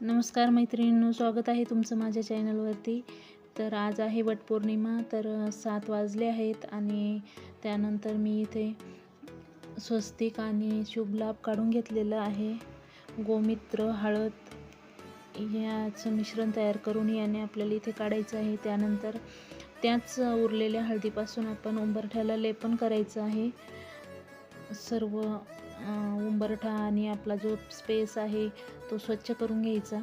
नमस्कार मैत्रिणींनो स्वागत आहे तुमचं माझ्या चॅनलवरती. तर आज आहे वटपौर्णिमा तर सात वाजले आहेत आणि त्यानंतर मी इथे स्वस्तिक आणि शुभलाभ काढून घेतलेलं आहे. गोमित्र हळद याचं मिश्रण तयार करून याने आपल्याला इथे काढायचं आहे. त्यानंतर त्याच उरलेल्या हळदीपासून आपण उंबरठ्याला लेपन करायचं आहे. सर्व उंबरठा आणि आपला जो स्पेस आहे तो स्वच्छ करून घ्यायचा.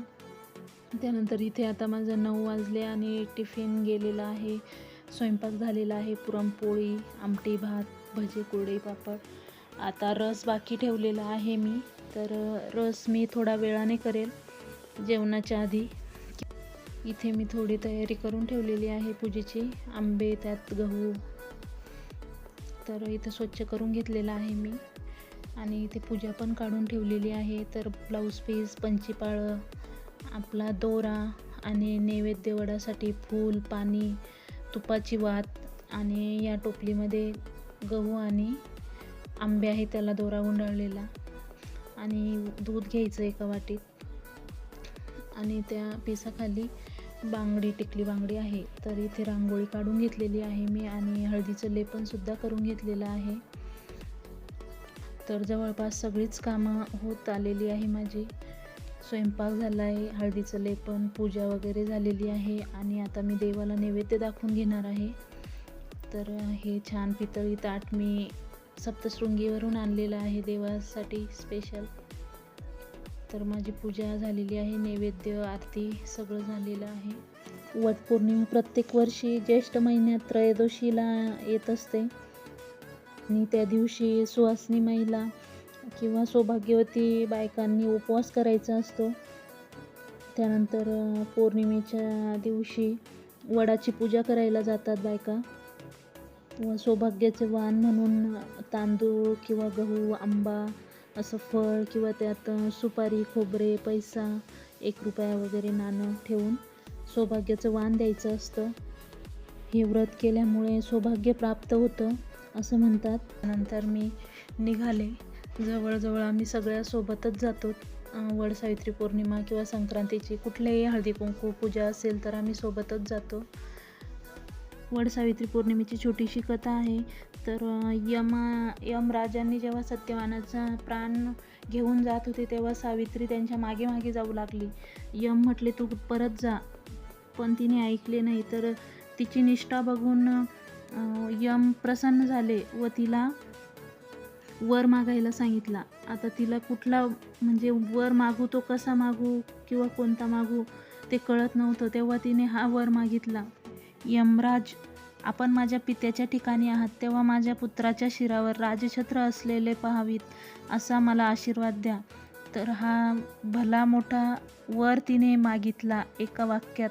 त्यानंतर इथे आता माझं नऊ वाजले आणि टिफिन गेलेला आहे. स्वयंपाक झालेला आहे पुरणपोळी आमटी भात भजे कुरडई पापड. आता रस बाकी ठेवलेला आहे मी. तर रस मी थोडा वेळाने करेल जेवणाच्या आधी. इथे मी थोडी तयारी करून ठेवलेली आहे पूजेची. आंबे त्यात गहू. तर इथं स्वच्छ करून घेतलेलं आहे मी. आणि इथे पूजा पण काढून ठेवलेली आहे. तर ब्लाऊज पीस पंचीपाळं आपला दोरा आणि नैवेद्य वडासाठी फूल पाणी तुपाची वात आणि या टोपलीमध्ये गहू आणि आंबे आहे त्याला दोरा गुंडाळलेला आणि दूध घ्यायचं एका वाटीत. आणि त्या पिसाखाली बांगडी टिकली बांगडी आहे. तर इथे रांगोळी काढून घेतलेली आहे मी आणि हळदीचं लेपनसुद्धा करून घेतलेलं आहे. तर जवळपास सगळीच कामं होत आलेली आहे माझी. स्वयंपाक झाला आहे हळदीचं लेपन पूजा वगैरे झालेली आहे आणि आता मी देवाला नैवेद्य दाखवून घेणार आहे. तर हे छान पितळी ताट मी सप्तशृंगीवरून आणलेलं आहे देवासाठी स्पेशल तर माझी पूजा झालेली आहे नैवेद्य आरती सगळं झालेलं आहे. वटपौर्णिमा प्रत्येक वर्षी ज्येष्ठ महिन्यात त्रयोदशीला येत असते. आणि त्या दिवशी सुवासिनी महिला किंवा सौभाग्यवती बायकांनी उपवास करायचा असतो. त्यानंतर पौर्णिमेच्या दिवशी वडाची पूजा करायला जातात बायका. व सौभाग्याचे वाण म्हणून तांदूळ किंवा गहू आंबा असं फळ किंवा त्यात सुपारी खोबरे पैसा एक रुपया वगैरे नाणं ठेवून सौभाग्याचं वाण द्यायचं असतं. हे व्रत केल्यामुळे सौभाग्य प्राप्त होतं. असं म्हणतात. नंतर मी निघाले. जवळजवळ आम्ही सगळ्या सोबतच जातो. वड सावित्री पौर्णिमा किंवा संक्रांतीची कुठल्याही हळदी कुंकू पूजा असेल तर आम्ही सोबतच जातो. वड सावित्री पौर्णिमेची छोटीशी कथा आहे. तर यमा यमराजांनी जेव्हा सत्यवानाचा प्राण घेऊन जात होते तेव्हा सावित्री त्यांच्या मागे मागे जाऊ लागली. यम म्हटले तू परत जा. पण तिने ऐकले नाही. तर तिची निष्ठा बघून यम प्रसन्न झाले व तिला वर मागायला सांगितला. आता तिला कुठला म्हणजे वर मागू तो कसा मागू किंवा कोणता मागू ते कळत नव्हतं. तेव्हा तिने हा वर मागितला यमराज आपण माझ्या पित्याच्या ठिकाणी आहात. तेव्हा माझ्या पुत्राच्या शिरावर राजछत्र असलेले पहावीत असा मला आशीर्वाद द्या. तर हा भला मोठा वर तिने मागितला एका वाक्यात.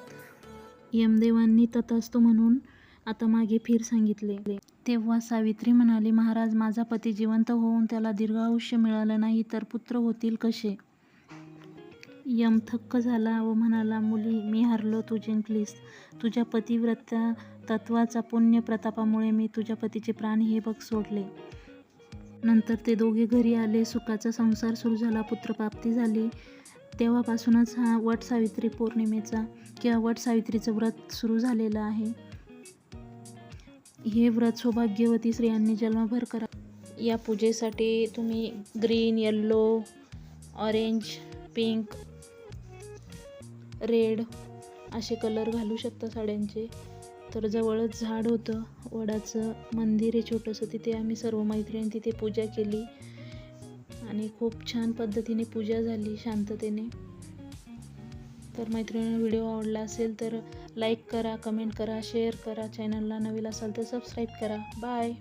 यमदेवांनी तथास्तु म्हणून आता मागे फिर सांगितले. तेव्हा सावित्री म्हणाली महाराज माझा पती जिवंत होऊन त्याला दीर्घायुष्य मिळालं नाही तर पुत्र होतील कसे? यम थक्क झाला व म्हणाला मुली मी हरलो तू जिंकलीस तुझ्या पतिव्रत्या तत्वाचा पुण्य प्रतापामुळे मी तुझ्या पतीचे प्राण हे बघ सोडले. नंतर ते दोघे घरी आले. सुखाचा संसार सुरू झाला. पुत्रप्राप्ती झाली. तेव्हापासूनच हा वट सावित्री पौर्णिमेचा किंवा वट सावित्रीचं व्रत सुरू झालेलं आहे. हे व्रत सौभाग्यवती स्त्रियांनी जन्मभर करा. या पूजेसाठी तुम्ही green yellow orange pink red असे कलर घालू शकता साड्यांचे. तर जवळच झाड होतं वडाचं मंदिर आहे छोटंसं. तिथे आम्ही सर्व मैत्रिणी तिथे पूजा केली. आणि खूप छान पद्धतीने पूजा झाली शांततेने. तर मैत्रिणींना व्हिडिओ आवडला असेल तर लाईक करा कमेंट करा शेअर करा चॅनलला नवीन असाल तर सबस्क्राईब करा. बाय.